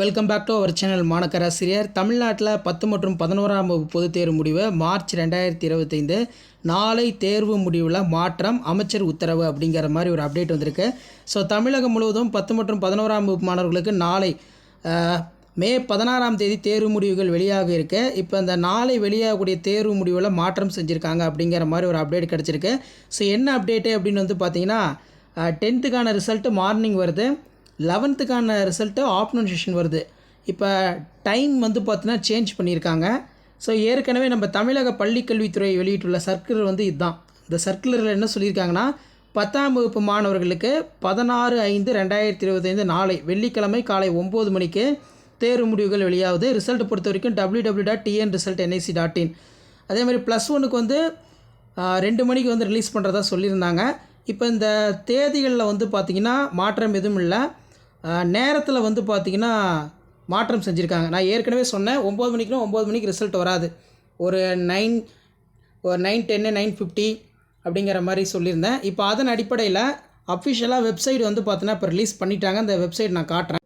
Welcome back to our channel மாணக்கராசிரியர் தமிழ்நாட்டில் பத்து மற்றும் பதினோராம் வகுப்பு பொதுத் தேர்வு முடிவு மார்ச் ரெண்டாயிரத்தி இருபத்தைந்து. நாளை தேர்வு முடிவில் மாற்றம் அமைச்சர் உத்தரவு அப்படிங்கிற மாதிரி ஒரு அப்டேட் வந்திருக்கு. ஸோ தமிழகம் முழுவதும் பத்து மற்றும் பதினோராம் வகுப்பு மாணவர்களுக்கு நாளை மே பதினாறாம் தேதி தேர்வு முடிவுகள் வெளியாக இருக்கு. இப்போ இந்த நாளை வெளியாகக்கூடிய தேர்வு முடிவில் மாற்றம் செஞ்சுருக்காங்க அப்படிங்கிற மாதிரி ஒரு அப்டேட் கிடச்சிருக்கு. ஸோ என்ன அப்டேட்டு அப்படின்னு வந்து பார்த்தீங்கன்னா டென்த்துக்கான ரிசல்ட்டு மார்னிங் வருது. லெவன்த்துக்கான ரிசல்ட்டு ஆஃப்டர்நூன் செஷன் வருது. இப்போ டைம் வந்து பார்த்தீங்கன்னா சேஞ்ச் பண்ணியிருக்காங்க. ஸோ ஏற்கனவே நம்ம தமிழக பள்ளிக்கல்வித்துறை வெளியிட்டுள்ள சர்க்குலர் வந்து இதுதான். இந்த சர்க்குலரில் என்ன சொல்லியிருக்காங்கன்னா பத்தாம் வகுப்பு மாணவர்களுக்கு பதினாறு ஐந்து ரெண்டாயிரத்தி இருபத்தைந்து நாளை வெள்ளிக்கிழமை காலை ஒம்பது மணிக்கு தேர்வு முடிவுகள் வெளியாகுது. ரிசல்ட் பொறுத்த வரைக்கும் W W dot TN result NIC dot in அதே மாதிரி ப்ளஸ் ஒனுக்கு வந்து ரெண்டு மணிக்கு வந்து ரிலீஸ் பண்ணுறதா சொல்லியிருந்தாங்க. இப்போ இந்த தேதிகளில் வந்து பார்த்திங்கன்னா மாற்றம் எதுவும் இல்லை. நேரத்தில் வந்து பார்த்திங்கன்னா மாற்றம் செஞ்சுருக்காங்க. நான் ஏற்கனவே சொன்னேன் ஒம்பது மணிக்குனா ஒம்பது மணிக்கு ரிசல்ட் வராது. ஒரு நைன் ஒரு நைன் டென்னு நைன் ஃபிஃப்டி அப்படிங்கிற மாதிரி சொல்லியிருந்தேன். இப்போ அதன் அடிப்படையில் அஃபிஷியலாக வெப்சைட் வந்து பார்த்தீங்கன்னா இப்போ ரிலீஸ் பண்ணிட்டாங்க. அந்த வெப்சைட் நான் காட்டுறேன்.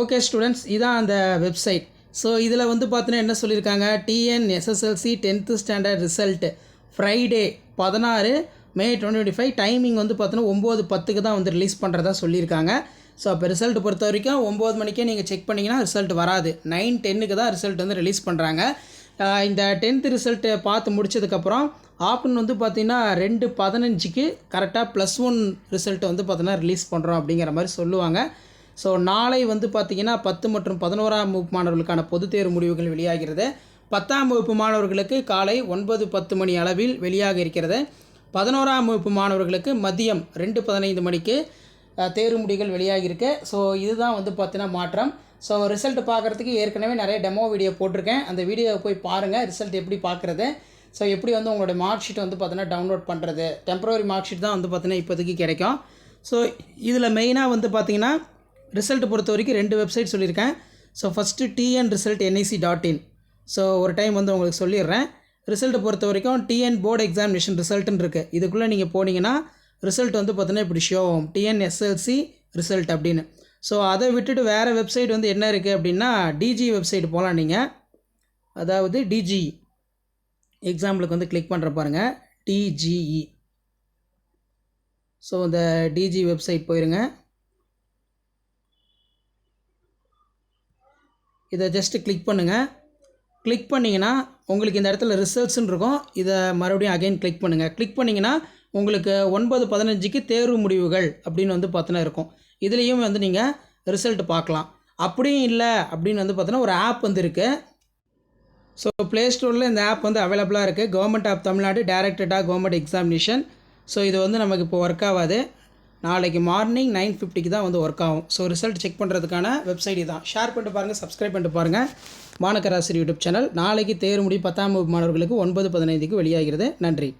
ஓகே ஸ்டூடெண்ட்ஸ் இதான் அந்த வெப்சைட் ஸோ இதில் வந்து பார்த்தீங்கன்னா என்ன சொல்லியிருக்காங்க? TN SSLC tenth standard result Friday பதினாறு May twenty twenty five timing வந்து பார்த்தோன்னா ஒம்பது பத்துக்கு தான் வந்து ரிலீஸ் பண்ணுறதா சொல்லியிருக்காங்க. ஸோ அப்போ ரிசல்ட் பொறுத்த வரைக்கும் ஒம்பது மணிக்கே நீங்கள் செக் பண்ணிங்கன்னா ரிசல்ட் வராது. நைன் டென்னுக்கு தான் ரிசல்ட் வந்து ரிலீஸ் பண்ணுறாங்க இந்த டென்த்து ரிசல்ட்டு பார்த்து முடிச்சதுக்கப்புறம் ஆப்டர்நூன் வந்து பார்த்தீங்கன்னா ரெண்டு பதினஞ்சுக்கு கரெக்டாக ப்ளஸ் ஒன் ரிசல்ட் வந்து பார்த்தீங்கன்னா ரிலீஸ் பண்ணுறோம் அப்படிங்கிற மாதிரி சொல்லுவாங்க. ஸோ நாளை வந்து பார்த்திங்கன்னா பத்து மற்றும் பதினோராம் வகுப்பு மாணவர்களுக்கான பொதுத் தேர்வு முடிவுகள் வெளியாகிறது. பத்தாம் வகுப்பு மாணவர்களுக்கு காலை ஒன்பது பத்து மணி அளவில் வெளியாக இருக்கிறது. பதினோராம் வகுப்பு மாணவர்களுக்கு மதியம் ரெண்டு பதினைந்து மணிக்கு தேர்வு முடிகள் வெளியாகியிருக்கு. ஸோ இதுதான் வந்து பார்த்தீங்கன்னா மாற்றம். ஸோ ரிசல்ட் பார்க்குறதுக்கு ஏற்கனவே நிறைய டெமோ வீடியோ போட்டிருக்கேன். அந்த வீடியோவை போய் பாருங்கள் ரிசல்ட் எப்படி பார்க்குறது ஸோ எப்படி வந்து உங்களுடைய மார்க் ஷீட் வந்து பார்த்தீங்கன்னா டவுன்லோட் பண்ணுறது டெம்பரவரி மார்க் ஷீட் தான் வந்து பார்த்தீங்கன்னா இப்போதைக்கு கிடைக்கும். ஸோ இதில் மெயினாக வந்து பார்த்திங்கன்னா ரிசல்ட் பொறுத்த வரைக்கும் ரெண்டு வெப்சைட் சொல்லியிருக்கேன். So first TN result NIC dot in. So ஒரு டைம் வந்து உங்களுக்கு சொல்லிடுறேன். ரிசல்ட்டை பொறுத்த வரைக்கும் டிஎன் போர்டு எக்ஸாமினேஷன் ரிசல்ட்டுன்னு இருக்குது இதுக்குள்ளே நீங்கள் போனீங்கன்னா ரிசல்ட் வந்து பார்த்தீங்கன்னா இப்படி ஷோ ஆகும். டிஎன்எஸ்எல்சி ரிசல்ட் அப்படின்னு. ஸோ அதை விட்டுட்டு வேறு வெப்சைட் வந்து என்ன இருக்குது அப்படின்னா டிஜி வெப்சைட் போகலாம் நீங்கள் அதாவது டிஜி எக்ஸாம்பிளுக்கு வந்து கிளிக் பண்ணுற பாருங்கள் டிஜிஇ ஸோ இந்த டிஜி வெப்சைட் போயிருங்க. இதை ஜஸ்ட்டு கிளிக் பண்ணுங்கள் கிளிக் பண்ணிங்கன்னா உங்களுக்கு இந்த இடத்துல ரிசல்ட்ஸ்ன்னு இருக்கும். இதை மறுபடியும் அகைன் கிளிக் பண்ணுங்கள் கிளிக் பண்ணிங்கன்னா உங்களுக்கு ஒன்பது பதினஞ்சுக்கு தேர்வு முடிவுகள் அப்படின்னு வந்து பார்த்தோன்னா இருக்கும். இதுலேயும் வந்து நீங்கள் ரிசல்ட் பார்க்கலாம். அப்படியும் இல்லை அப்படின்னு வந்து பார்த்தோன்னா ஒரு ஆப் வந்து இருக்குது ஸோ ப்ளே ஸ்டோரில் இந்த ஆப் வந்து அவைலபிளாக இருக்குது கவர்மெண்ட் ஆஃப் தமிழ்நாடு டைரக்டடாக கவர்மெண்ட் எக்ஸாமினேஷன் ஸோ இது வந்து நமக்கு இப்போ ஒர்க் ஆகாது. நாளைக்கு மார்னிங் நைன் ஃபிஃப்டிக்கு தான் வந்து ஒர்க் ஆகும். ஸோ ரிசல்ட் செக் பண்ணுறதுக்கான வெப்சைட் தான் ஷேர் பண்ணிட்டு பாருங்கள் சப்ஸ்கிரைப் பண்ணிட்டு பாருங்கள் மாணக்கராசிரி யூடியூப் சேனல் நாளைக்கு தேர்வு முடி பத்தாம் வகுப்பு மாணவர்களுக்கு ஒன்பது பதினைந்துக்கு வெளியாகிறது. நன்றி.